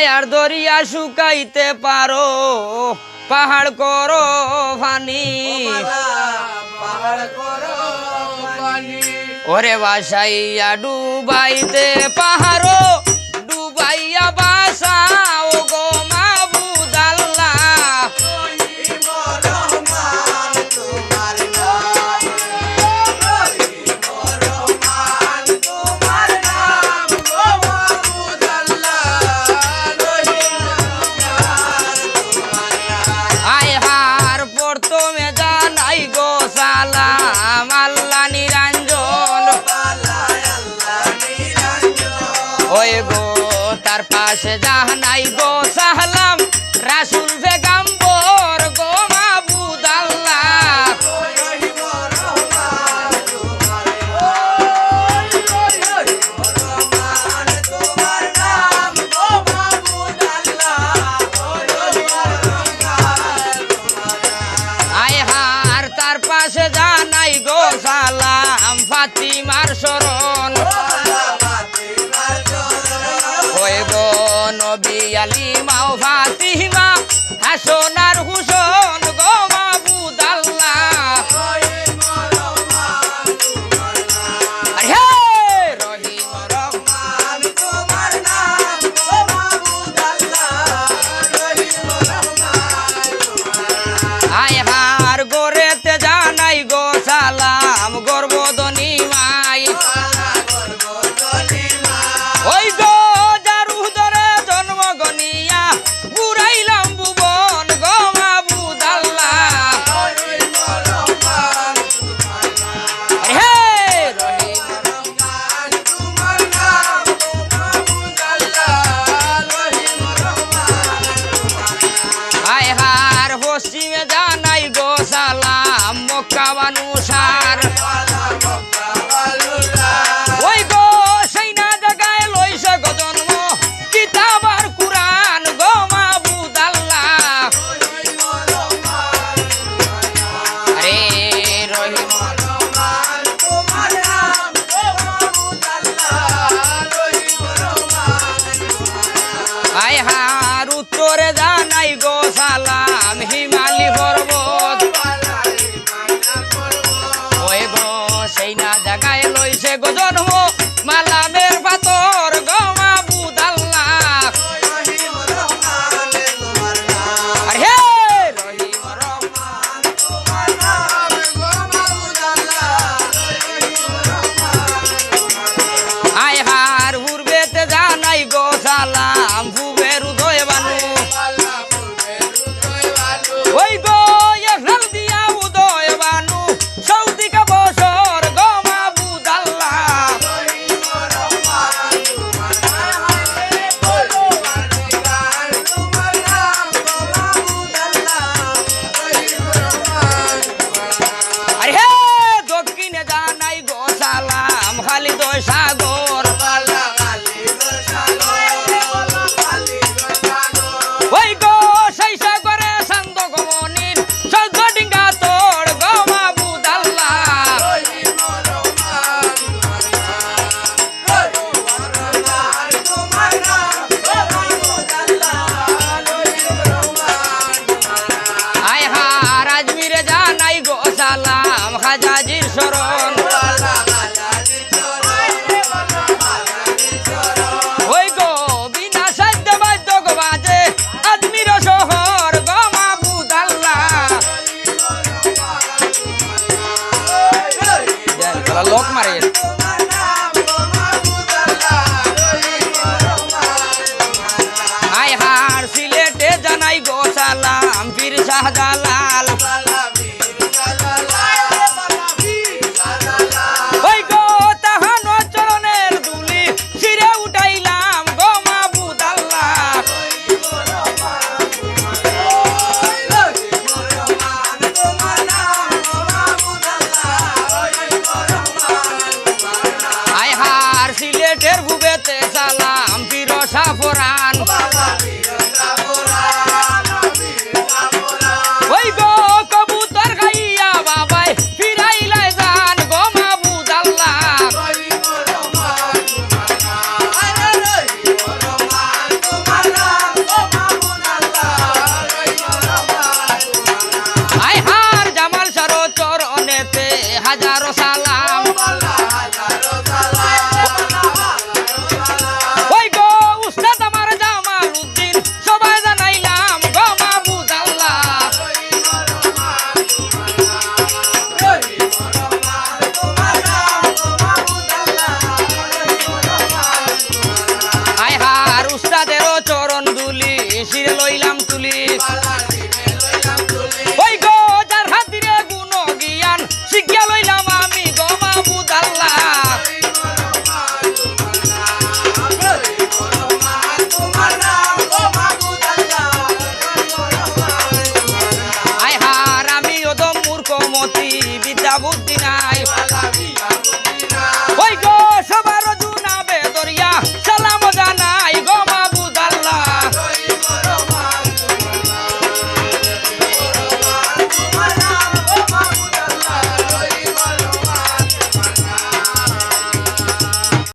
মায়ার দরিয়া শুকাইতে পারো। পাহাড় করো ফানি। ওরে বাসাইয়া ডুবাইতে পাহাড়ো দেশে জাহানাই গো সাহলাম, রাসুল বেগাম গো মাবুদ তার পাশে জানাই গো সালাম, ফাতিমার শরণ জালিমা ও ফাতিমা হাসনার হুসন rocinha da ಹಜಾಲ लागू